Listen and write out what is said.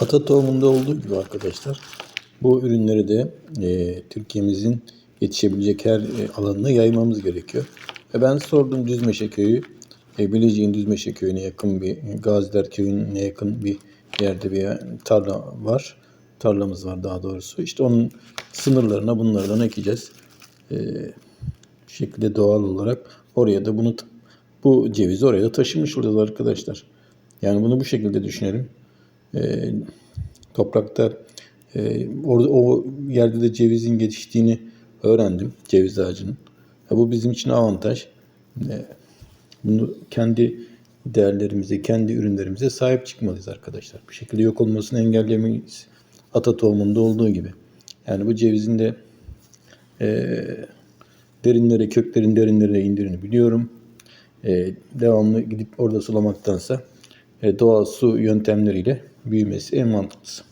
Ata tohumunda olduğu gibi arkadaşlar bu ürünleri de e, Türkiye'mizin yetişebilecek her e, alanına yaymamız gerekiyor. Ve ben sordum Düzmeşe Köyü, e, Bilecik'in Düzmeşe Köyü'ne yakın bir, e, Gaziler Köyü'ne yakın bir yerde bir tarla var. Tarlamız var daha doğrusu. İşte onun sınırlarına bunlardan ekeceğiz. E, şekilde doğal olarak oraya da bunu bu cevizi oraya da taşımış olacağız arkadaşlar. Yani bunu bu şekilde düşünelim. E, toprakta e, orada o yerde de cevizin yetiştiğini öğrendim. Ceviz ağacının. Ya bu bizim için avantaj. E, bunu kendi değerlerimize, kendi ürünlerimize sahip çıkmalıyız arkadaşlar. Bir şekilde yok olmasını engellemeyiz. Ata tohumunda olduğu gibi. Yani bu cevizin de e, derinlere, köklerin derinlere indiğini biliyorum. E, devamlı gidip orada sulamaktansa e, doğal su yöntemleriyle büyümesi en mantıklısı.